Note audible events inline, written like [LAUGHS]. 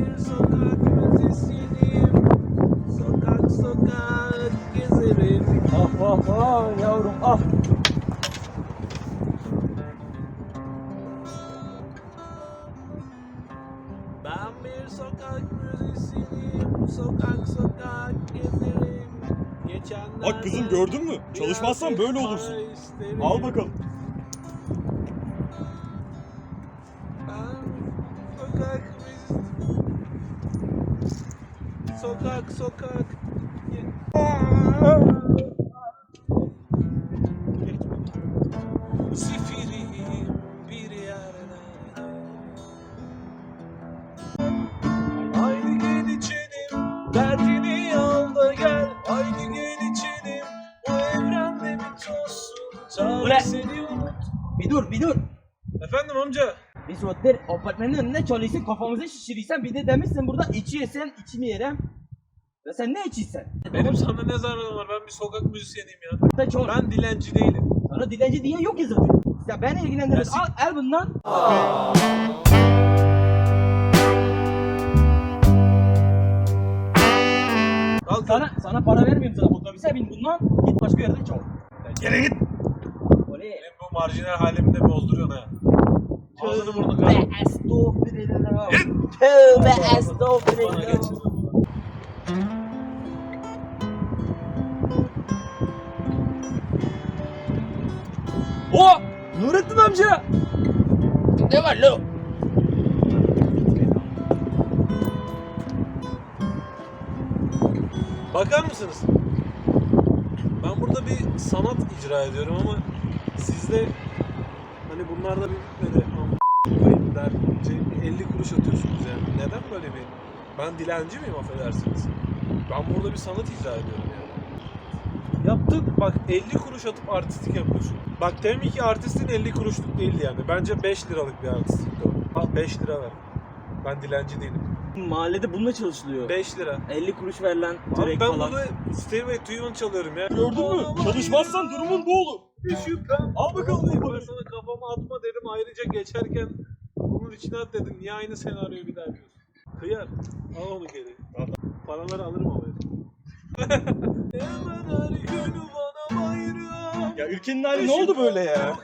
bir sokak müzisyeniyim. Sokak sokak gezerim. Ah ah ah yavrum ah. Ben bir sokak müzisyeniyim. Sokak sokak gezerim. Geçenlerde Bak kızım gördün mü? Çalışmazsan böyle olursun. Al bakalım. Sokak sokak. Zifiriyim bir yerlerde. Haydi gel içelim, derdini al da gel. Haydi gel içelim, bu evrende bir tozsun. Tarih seni unut. Bir dur bir dur. Efendim amca. Biz otel apartmanın önünde çalışıyorsun kafamızı şişirirsen bir de demişsin burada içiyorsun içimi yerem. Ve sen ne içiyorsun? Benim sana ne zararım var? Ben bir sokak müzisyeniyim ya. Da çok. Ben dilenci değilim. Sana dilenci diye yok ya zaten. Ya beni ilgilendirmez. Ya Al, al bundan. Al Sana sana para vermiyorum sana otobüse bin bundan. Git başka yerde çal. Geri git. Oley. Benim bu marjinal halimi de bozduruyorsun ha. Ağzını burnunu kır. Tövbe estağfurullah. Tövbe estağfurullah. Nurettin amca! Ne var lo? Bakar mısınız? Ben burada bir sanat icra ediyorum ama siz de hani bunlar da bir. Am- koyayım derce 50 kuruş atıyorsunuz yani. Neden böyle bir... Ben dilenci miyim affedersiniz? Ben burada bir sanat icra ediyorum yani. Yaptık bak 50 kuruş atıp artistik yapıyorsun. Bak demin ki artistin 50 kuruşluk değildi yani. Bence 5 liralık bir artistikti o. Al 5 lira ver. Ben dilenci değilim. Mahallede bununla çalışılıyor. 5 lira. 50 kuruş verilen Abi direkt ben falan. burada Stairway to Heaven çalıyorum ya. Gördün mü? Çalışmazsan durumun bu olur. Bir şüphem. Al bakalım Ben bunu. sana kafama atma dedim ayrıca geçerken bunun içine at dedim. Niye aynı senaryoyu bir daha yapıyorsun? Kıyar. Al onu geri. Paraları alırım ama. [LAUGHS] ya ülkenin hali ne oldu böyle ya?